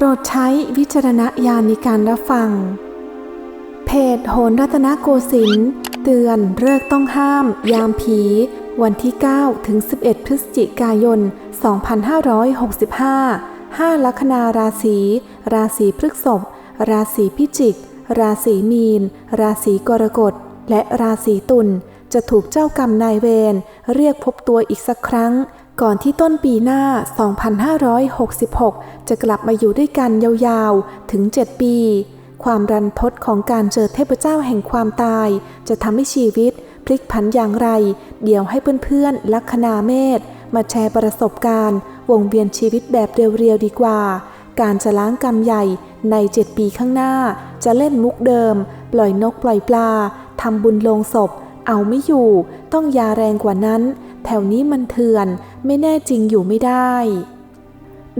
โปรดใช้วิจารณญาณในการรับฟัง เพจโหนรัตนโกสินทร์เตือนเลิกต้องห้าม ยามผี วันที่ 9 ถึง 11 พฤศจิกายน 2565 5 ลัคนาราศี ราศีพฤษภ ราศีพิจิก ราศีมีน ราศีกรกฎ และราศีตุล จะถูกเจ้ากรรมนายเวรเรียกพบตัวอีกสักครั้ง ก่อนที่ต้นปีหน้า 2566 จะกลับมาอยู่ด้วยกันยาวๆ ถึง 7 ปี ความรันทดของการเจอเทพเจ้าแห่งความตาย จะทำให้ชีวิตพลิกผันอย่างไร เดี๋ยวให้เพื่อนๆ ลัคนาเมษมาแชร์ประสบการณ์ วงเวียนชีวิตแบบเรียวๆ ดีกว่า การจะล้างกรรมใหญ่ใน 7 ปีข้างหน้า จะเล่นมุกเดิม ปล่อยนกปล่อยปลาทำบุญลงศพ เอาไม่อยู่ ต้องยาแรงกว่านั้น แถวนี้มันเถื่อนไม่แน่จริงอยู่ไม่ได้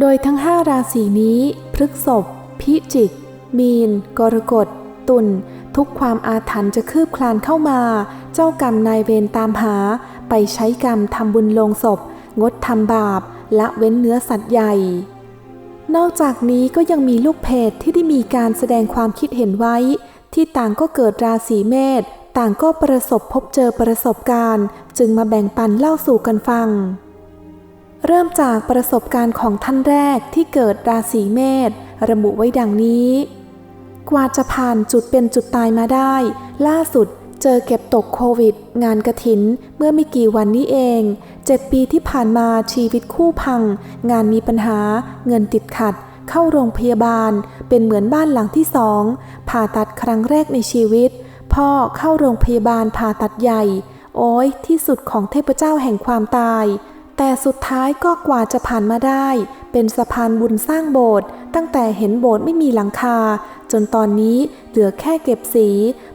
โดยทั้ง5ราศีนี้พฤกษภพิจิก มีน กรกฎ ตุลทุกความอาถรรพ์จะคืบคลานเข้ามา เจ้ากรรมนายเวรตามหา ไปใช้กรรมทำบุญลงศพ งดทำบาป ละเว้นเนื้อสัตว์ใหญ่ นอกจากนี้ก็ยังมีลูกเพจที่ได้มีการแสดงความคิดเห็นไว้ ที่ต่างก็เกิดราศีเมษต่างก็ประสบพบเจอประสบการณ์ จึงมาแบ่งปันเล่าสู่กันฟัง เริ่มจากประสบการณ์ของท่านแรกที่เกิดราศีเมษระบุไว้ดังนี้ กว่าจะผ่านจุดเป็นจุดตายมาได้ ล่าสุดเจอเก็บตกโควิด งานกระถินเมื่อไม่กี่วันนี้เองเจ็ดปีที่ผ่านมาชีวิตคู่พัง งานมีปัญหา เงินติดขัด เข้าโรงพยาบาล เป็นเหมือนบ้านหลังที่สองผ่าตัดครั้งแรกในชีวิต พ่อเข้าโรงพยาบาลผ่าตัดใหญ่ โอ้ยที่สุดของเทพเจ้าแห่งความตาย แต่สุดท้ายก็กว่าจะผ่านมาได้ เป็นสะพานบุญสร้างโบสถ์ตั้งแต่เห็นโบสถ์ไม่มีหลังคา จนตอนนี้เหลือแค่เก็บสี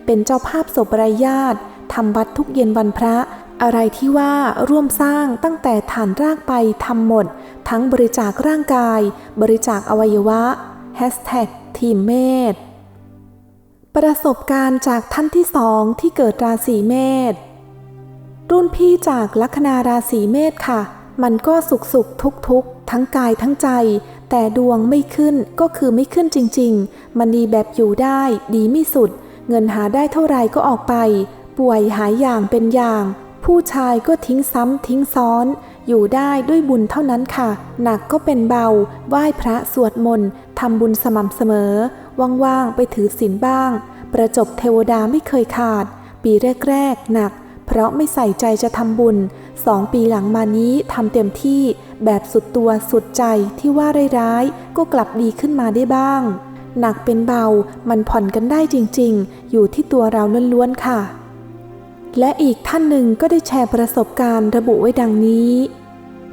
เป็นเจ้าภาพศพรายญาติทำบัตรทุกเย็นวันพระ อะไรที่ว่าร่วมสร้างตั้งแต่ฐานรากไปทำหมด ทั้งบริจาคร่างกาย บริจาคอวัยวะทีมเมธประสบการณ์จากท่านที่สองที่เกิดราศีเมษ รุ่นพี่จากลัคนาราศีเมษค่ะ มันก็สุขสุขทุกทุกทั้งกายทั้งใจ แต่ดวงไม่ขึ้นก็คือไม่ขึ้นจริง ๆ มันดีแบบอยู่ได้ ดีไม่สุด เงินหาได้เท่าไรก็ออกไป ป่วยหายอย่างเป็นอย่าง ผู้ชายก็ทิ้งซ้ำทิ้งซ้อน อยู่ได้ด้วยบุญเท่านั้นค่ะ หนักก็เป็นเบา ไหว้พระสวดมนต์ทำบุญสม่ำเสมอ ว่างๆไปถือศีลบ้าง ประจบเทวดาไม่เคยขาด ปีแรกๆหนัก เพราะไม่ใส่ใจจะทำบุญสองปีหลังมานี้ทำเต็มที่แบบสุดตัวสุดใจที่ว่าร้ายๆ ก็กลับดีขึ้นมาได้บ้าง หนักเป็นเบามันผ่อนกันได้จริงๆ อยู่ที่ตัวเราล้วนๆค่ะ และอีกท่านหนึ่งก็ได้แชร์ประสบการณ์ระบุไว้ดังนี้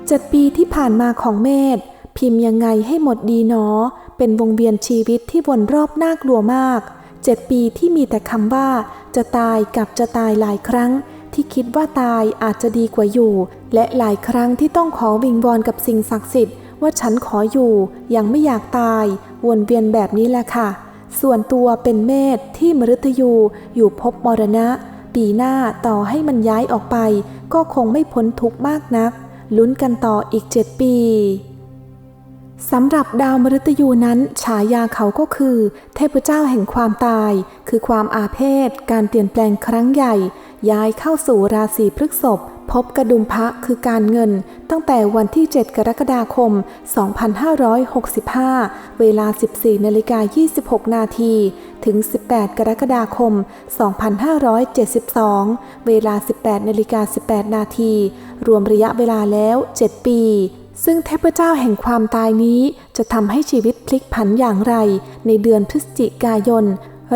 เจ็ดปีที่ผ่านมาของเมธพิมพ์ยังไงให้หมดดีเนาะเป็นวงเวียนชีวิตที่วนรอบน่ากลัวมากเจ็ดปีที่มีแต่คำว่า จะตายกับจะตายหลายครั้ง ที่คิดว่าตายอาจจะดีกว่าอยู่ และหลายครั้งที่ต้องขอวิงวอนกับสิ่งศักดิ์สิทธิ์ว่าฉันขออยู่ยังไม่อยากตาย วนเวียนแบบนี้แหละค่ะ ส่วนตัวเป็นเมษที่มฤตยูอยู่พบมรณะ ปีหน้าต่อให้มันย้ายออกไป ก็คงไม่พ้นทุกข์มากนัก ลุ้นกันต่ออีกเจ็ดปีสำหรับดาวมฤตยูนั้นฉายาเขาก็คือ เทพเจ้าแห่งความตาย คือความอาเพศ การเปลี่ยนแปลงครั้งใหญ่ ย้ายเข้าสู่ราศีพฤษภพบกระดุมพระคือการเงิน ตั้งแต่วันที่ 7 กรกฎาคม 2565 เวลา 14นาฬิกา26 นาที ถึง 18 กรกฎาคม 2572 เวลา 18นาฬิกา18 นาที รวมระยะเวลาแล้ว 7 ปีซึ่งเทพเจ้าแห่งความตายนี้จะทำให้ชีวิตพลิกผันอย่างไร ในเดือนพฤศจิกายน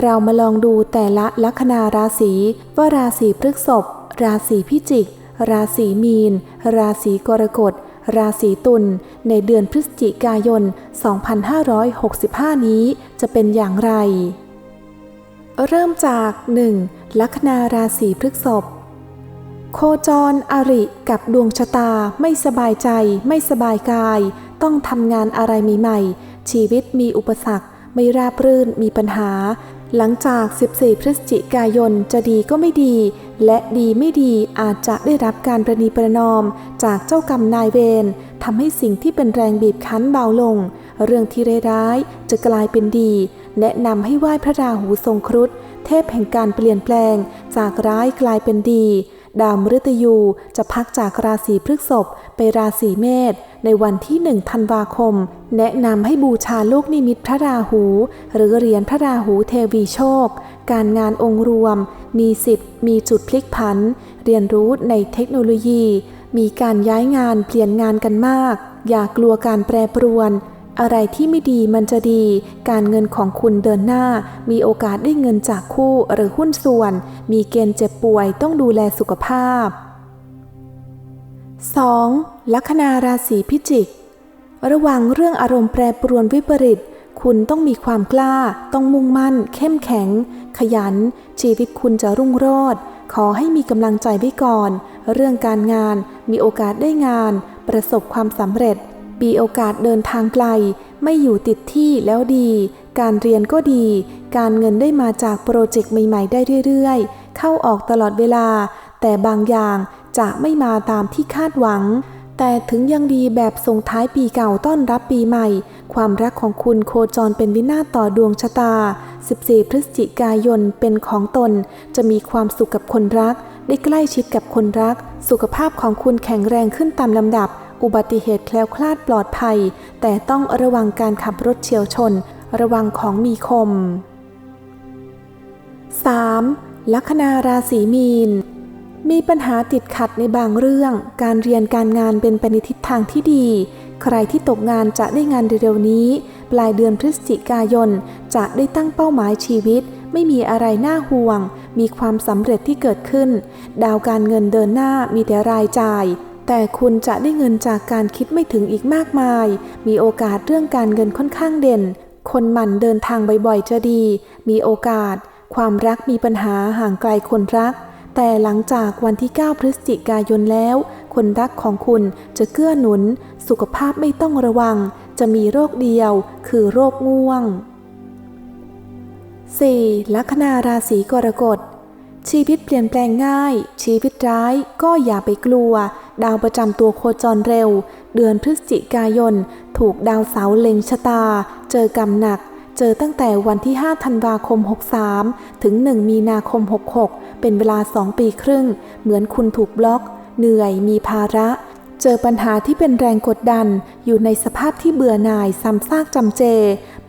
เรามาลองดูแต่ละลัคนาราศีว่าราศีพฤกษภราศีพิจิก ราศีมีน ราศีกรกฎ ราศีตุล ในเดือนพฤศจิกายน 2565 นี้จะเป็นอย่างไร เริ่มจาก 1. ลัคนาราศีพฤกษภโคจรอริกับดวงชะตาไม่สบายใจ ไม่สบายกาย ต้องทำงานอะไรใหม่ๆชีวิตมีอุปสรรคไม่ราบรื่นมีปัญหา หลังจาก 14 พฤศจิกายนจะดีก็ไม่ดี และดีไม่ดีอาจจะได้รับการประนีประนอม จากเจ้ากรรมนายเวรทำให้สิ่งที่เป็นแรงบีบคั้นเบาลง เรื่องที่ร้ายๆจะกลายเป็นดี แนะนำให้ไหว้พระราหูทรงครุฑเทพแห่งการเปลี่ยนแปลง จากร้ายกลายเป็นดี ดาวมฤตยูจะพักจากราศีพฤษภไปราศีเมษในวันที่หนึ่งธันวาคม แนะนำให้บูชาลูกนิมิตพระราหู หรือเหรียญพระราหูเทวีโชค การงานองค์รวม มีสิทธิ์มีจุดพลิกผัน เรียนรู้ในเทคโนโลยี มีการย้ายงานเปลี่ยนงานกันมาก อย่ากลัวการแปรปรวน อะไรที่ไม่ดีมันจะดี การเงินของคุณเดินหน้า มีโอกาสได้เงินจากคู่หรือหุ้นส่วน มีเกณฑ์เจ็บป่วยต้องดูแลสุขภาพ 2. ลัคนาราศีพิจิก ระวังเรื่องอารมณ์แปรปรวนวิปริต คุณต้องมีความกล้า ต้องมุ่งมั่น เข้มแข็ง ขยัน ชีวิตคุณจะรุ่งโรจน์ ขอให้มีกำลังใจไว้ก่อน เรื่องการงาน มีโอกาสได้งาน ประสบความสำเร็จ มีโอกาสเดินทางไกล ไม่อยู่ติดที่แล้วดี การเรียนก็ดี การเงินได้มาจากโปรเจกต์ใหม่ ๆ ได้เรื่อยๆ เข้าออกตลอดเวลา แต่บางอย่างจะไม่มาตามที่คาดหวัง แต่ถึงยังดีแบบส่งท้ายปีเก่าต้อนรับปีใหม่ ความรักของคุณโคจรเป็นวินาศต่อดวงชะตา 14 พฤศจิกายนเป็นของตน จะมีความสุขกับคนรัก ได้ใกล้ชิดกับคนรัก สุขภาพของคุณแข็งแรงขึ้นตามลำดับ อุบัติเหตุแคล้วคลาดปลอดภัย แต่ต้องระวังการขับรถเฉียวชน ระวังของมีคม 3. ลัคนาราศีมีน มีปัญหาติดขัดในบางเรื่อง การเรียนการงานเป็นไปในทิศทางที่ดี ใครที่ตกงานจะได้งานเร็วๆนี้ ปลายเดือนพฤศจิกายน จะได้ตั้งเป้าหมายชีวิต ไม่มีอะไรน่าห่วง มีความสำเร็จที่เกิดขึ้น ดาวการเงินเดินหน้ามีแต่รายจ่าย แต่คุณจะได้เงินจากการคิดไม่ถึงอีกมากมาย มีโอกาสเรื่องการเงินค่อนข้างเด่น คนหมั่นเดินทางบ่อยๆจะดี มีโอกาส ความรักมีปัญหาห่างไกลคนรัก แต่หลังจากวันที่ 9 พฤศจิกายนแล้ว คนรักของคุณจะเกื้อหนุน สุขภาพไม่ต้องระวัง จะมีโรคเดียว คือโรคง่วง 4. ลัคนาราศีกรกฎชีวิตเปลี่ยนแปลงง่าย ชีวิตร้ายก็อย่าไปกลัว ดาวประจำตัวโคจรเร็ว เดือนพฤศจิกายน ถูกดาวเสาเล็งชะตา เจอกรรมหนัก เจอตั้งแต่วันที่ 5 ธันวาคม 63 ถึง 1 มีนาคม 66 เป็นเวลา 2 ปีครึ่ง เหมือนคุณถูกบล็อก เหนื่อย มีภาระ เจอปัญหาที่เป็นแรงกดดัน อยู่ในสภาพที่เบื่อหน่ายซ้ำซากจำเจ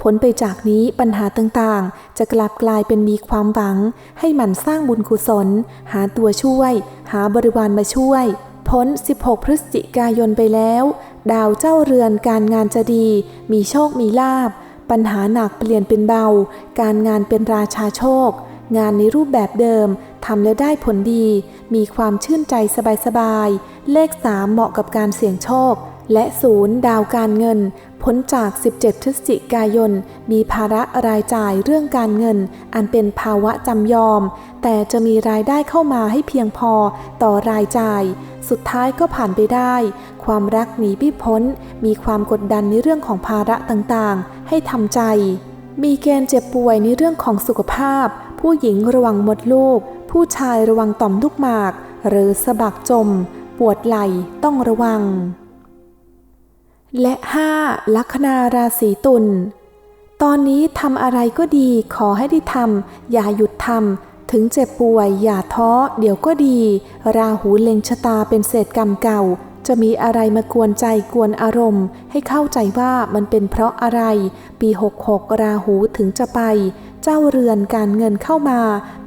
ผลไปจากนี้ปัญหาต่างๆ จะกลับกลายเป็นมีความหวัง ให้หมั่นสร้างบุญกุศล หาตัวช่วย หาบริวารมาช่วย พ้น 16 พฤศจิกายนไปแล้ว ดาวเจ้าเรือนการงานจะดี มีโชคมีลาบ ปัญหาหนักเปลี่ยนเป็นเบา การงานเป็นราชาโชค งานในรูปแบบเดิมทำแล้วได้ผลดี มีความชื่นใจสบายๆ เลข 3 เหมาะกับการเสี่ยงโชค และศูนย์ดาวการเงิน พ้นจาก 17 พฤศจิกายน มีภาระรายจ่ายเรื่องการเงิน อันเป็นภาวะจำยอม แต่จะมีรายได้เข้ามาให้เพียงพอต่อรายจ่าย สุดท้ายก็ผ่านไปได้ ความรักหนีไม่พ้น มีความกดดันในเรื่องของภาระต่างๆ ให้ทำใจ มีเกณฑ์เจ็บป่วยในเรื่องของสุขภาพ ผู้หญิงระวังมดลูก ผู้ชายระวังต่อมลูกหมาก หรือสะบักจม ปวดไหล่ต้องระวัง และ 5. ลัคนาราศีตุล ตอนนี้ทำอะไรก็ดีขอให้ได้ทำอย่าหยุดทำถึงเจ็บป่วยอย่าท้อเดี๋ยวก็ดี ราหูเล็งชะตาเป็นเศษกรรมเก่า จะมีอะไรมากวนใจกวนอารมณ์ ให้เข้าใจว่ามันเป็นเพราะอะไร ปี 66 ราหูถึงจะไป เจ้าเรือนการเงินเข้ามา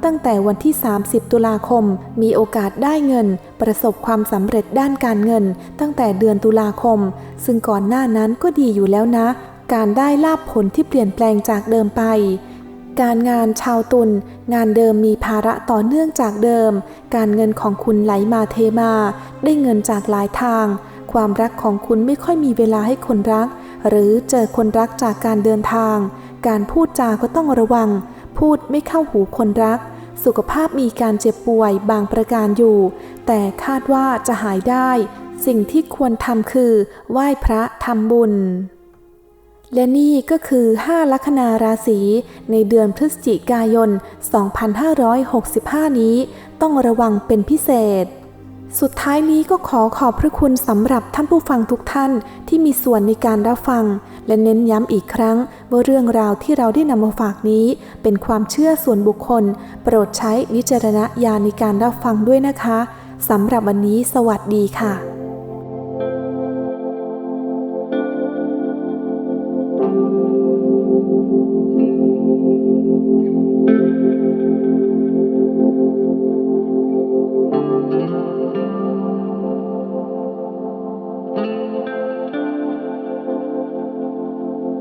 ตั้งแต่วันที่ 30 ตุลาคม มีโอกาสได้เงิน ประสบความสำเร็จด้านการเงิน ตั้งแต่เดือนตุลาคม ซึ่งก่อนหน้านั้นก็ดีอยู่แล้วนะ การได้ลาบผลที่เปลี่ยนแปลงจากเดิมไปการงานชาวตุลงานเดิมมีภาระต่อเนื่องจากเดิม การเงินของคุณไหลมาเทมา ได้เงินจากหลายทาง ความรักของคุณไม่ค่อยมีเวลาให้คนรัก หรือเจอคนรักจากการเดินทาง การพูดจาก็ต้องระวัง พูดไม่เข้าหูคนรัก สุขภาพมีการเจ็บป่วยบางประการอยู่ แต่คาดว่าจะหายได้ สิ่งที่ควรทำคือ ไหว้พระทำบุญ และนี่ก็คือ 5 ลัคนาราศีในเดือนพฤศจิกายน 2565 นี้ ต้องระวังเป็นพิเศษ สุดท้ายนี้ก็ขอขอบพระคุณสำหรับท่านผู้ฟังทุกท่านที่มีส่วนในการรับฟัง และเน้นย้ำอีกครั้งว่าเรื่องราวที่เราได้นำมาฝากนี้ เป็นความเชื่อส่วนบุคคล โปรดใช้วิจารณญาณในการรับฟังด้วยนะคะสำหรับวันนี้สวัสดีค่ะ